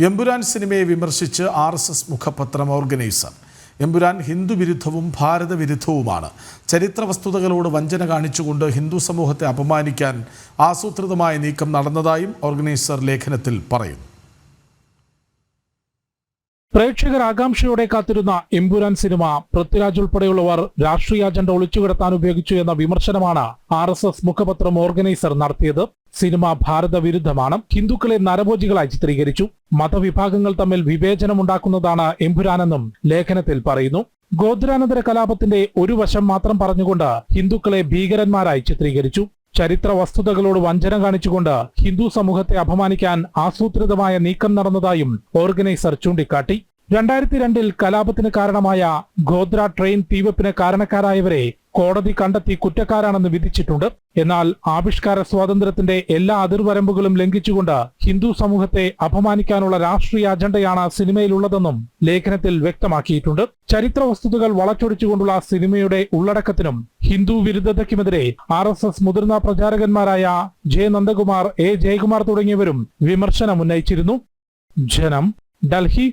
എമ്പുരാൻ സിനിമയെ വിമർശിച്ച് R S S മുഖപത്രം ഓർഗനൈസർ. എമ്പുരാൻ ഹിന്ദു വിരുദ്ധവും ഭാരത വിരുദ്ധവുമാണ് ചരിത്ര വസ്തുതകളോട് വഞ്ചന കാണിച്ചുകൊണ്ട് ഹിന്ദു സമൂഹത്തെ അപമാനിക്കാൻ ആസൂത്രിതമായ നീക്കം നടന്നതായും ഓർഗനൈസർ ലേഖനത്തിൽ പറയുന്നു. പ്രേക്ഷകർ ആകാംക്ഷയോടെ കാത്തിരുന്ന എമ്പുരാൻ സിനിമ പൃഥ്വിരാജ് ഉൾപ്പെടെയുള്ളവർ രാഷ്ട്രീയ അജണ്ട ഒളിച്ചുകിടത്താൻ ഉപയോഗിച്ചു എന്ന വിമർശനമാണ് ആർ എസ് എസ് മുഖപത്രം ഓർഗനൈസർ നടത്തിയത്. സിനിമ ഭാരത വിരുദ്ധമാണ്. ഹിന്ദുക്കളെ നരഭോജികളായി ചിത്രീകരിച്ചു. മതവിഭാഗങ്ങൾ തമ്മിൽ വിവേചനമുണ്ടാക്കുന്നതാണ് എമ്പുരാനെന്നും ലേഖനത്തിൽ പറയുന്നു. ഗോദ്രാനന്തര കലാപത്തിന്റെ ഒരു വശം മാത്രം പറഞ്ഞുകൊണ്ട് ഹിന്ദുക്കളെ ഭീകരന്മാരായി ചിത്രീകരിച്ചു. ചരിത്ര വസ്തുതകളോട് വഞ്ചന കാണിച്ചുകൊണ്ട് ഹിന്ദു സമൂഹത്തെ അപമാനിക്കാൻ ആസൂത്രിതമായ നീക്കം നടന്നതായും ഓർഗനൈസർ ചൂണ്ടിക്കാട്ടി. രണ്ടായിരത്തി രണ്ടിൽ കലാപത്തിന് കാരണമായ ഗോദ്ര ട്രെയിൻ തീവെപ്പിന് കാരണക്കാരായവരെ കോടതി കണ്ടെത്തി കുറ്റക്കാരാണെന്ന് വിധിച്ചിട്ടുണ്ട്. എന്നാൽ ആവിഷ്കാര സ്വാതന്ത്ര്യത്തിന്റെ എല്ലാ അതിർവരമ്പുകളും ലംഘിച്ചുകൊണ്ട് ഹിന്ദു സമൂഹത്തെ അപമാനിക്കാനുള്ള രാഷ്ട്രീയ അജണ്ടയാണ് സിനിമയിലുള്ളതെന്നും ലേഖനത്തിൽ വ്യക്തമാക്കിയിട്ടുണ്ട്. ചരിത്ര വസ്തുതകൾ വളച്ചൊടിച്ചുകൊണ്ടുള്ള സിനിമയുടെ ഉള്ളടക്കത്തിനും ഹിന്ദു വിരുദ്ധതയ്ക്കുമെതിരെ ആർ എസ് എസ് മുതിർന്ന പ്രചാരകന്മാരായ ജെ നന്ദകുമാർ എ ജയകുമാർ തുടങ്ങിയവരും വിമർശനം ഉന്നയിച്ചിരുന്നു ജനം ഡൽഹി